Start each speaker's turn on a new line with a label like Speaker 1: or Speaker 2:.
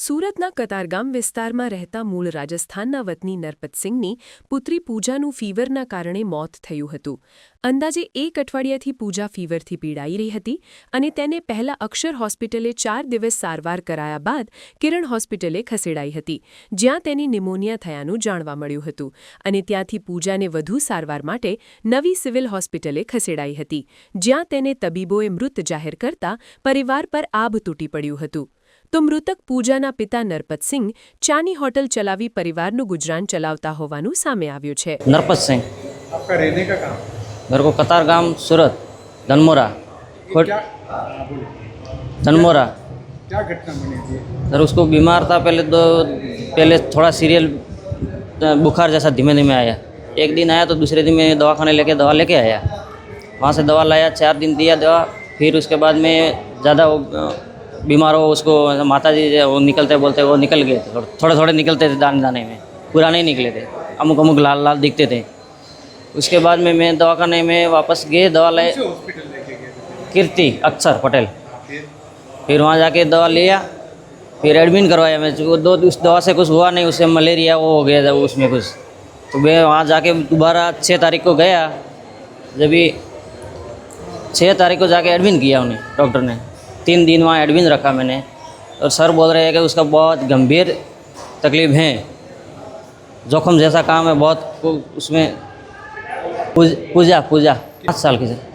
Speaker 1: સુરતના કતારગામ વિસ્તારમાં રહેતા મૂળ રાજસ્થાનના વતની નરપતસિંહની પુત્રી પૂજાનું ફીવરના કારણે મોત થયું હતું. અંદાજે એક અઠવાડિયાથી પૂજા ફીવરથી પીડાઈ રહી હતી અને તેને પહેલા અક્ષર હોસ્પિટલે ચાર દિવસ સારવાર કરાયા બાદ કિરણ હોસ્પિટલે ખસેડાઈ હતી, જ્યાં તેની નિમોનિયા થયાનું જાણવા મળ્યું હતું અને ત્યાંથી પૂજાને વધુ સારવાર માટે નવી સિવિલ હોસ્પિટલે ખસેડાઈ હતી, જ્યાં તેને તબીબોએ મૃત જાહેર કરતા પરિવાર પર આભ તૂટી પડ્યું હતું. તો મૃતક પૂજાના પિતા નરપતસિંહ ચાની હોટલ ચલાવી પરિવારનું ગુજરાન ચલાવતા હોવાનું સામે આવ્યું છે
Speaker 2: नरपत सिंह
Speaker 3: आपका रहने का काम
Speaker 2: मेरे को कतार गांव सूरत धनमोरा खोट
Speaker 3: क्या हाँ, बोलो
Speaker 2: धनमोरा
Speaker 3: क्या घटना बनी थी
Speaker 2: सर उसको बीमार था पहले तो पहले थोड़ा सीरियल बुखार जैसा धीमे धीमे आया एक दिन आया तो दूसरे दिन में दवाखाने लेके दवा लेके आया वहाँ से दवा लाया चार दिन दिया दवा फिर उसके बाद में ज़्यादा वो अ, बीमार हो उसको माता जी वो निकलते बोलते वो निकल गए थे थोड़े थोड़े निकलते थे दाने दाने में पूरा नहीं निकले थे अमुक अमुक लाल लाल दिखते थे। उसके बाद में मैं दवा दवाखाने में वापस गए दवा लाए कीर्ति अक्षर पटेल।
Speaker 3: फिर?
Speaker 2: फिर वहाँ जाके दवा लिया फिर एडमिट करवाया मैं वो दो उस दवा से कुछ हुआ नहीं उससे मलेरिया वो हो गया था उसमें कुछ। तो मैं वहाँ जाके दोबारा छः तारीख को गया जब भी छः तारीख को जाके एडमिट किया उन्हें डॉक्टर ने। तीन दिन वहाँ एडमिन रखा मैंने। और सर बोल रहे हैं कि उसका बहुत गंभीर तकलीफ़ है। जोखम जैसा काम है, बहुत उसमें पूज- पूजा पूजा, पाँच साल की सर।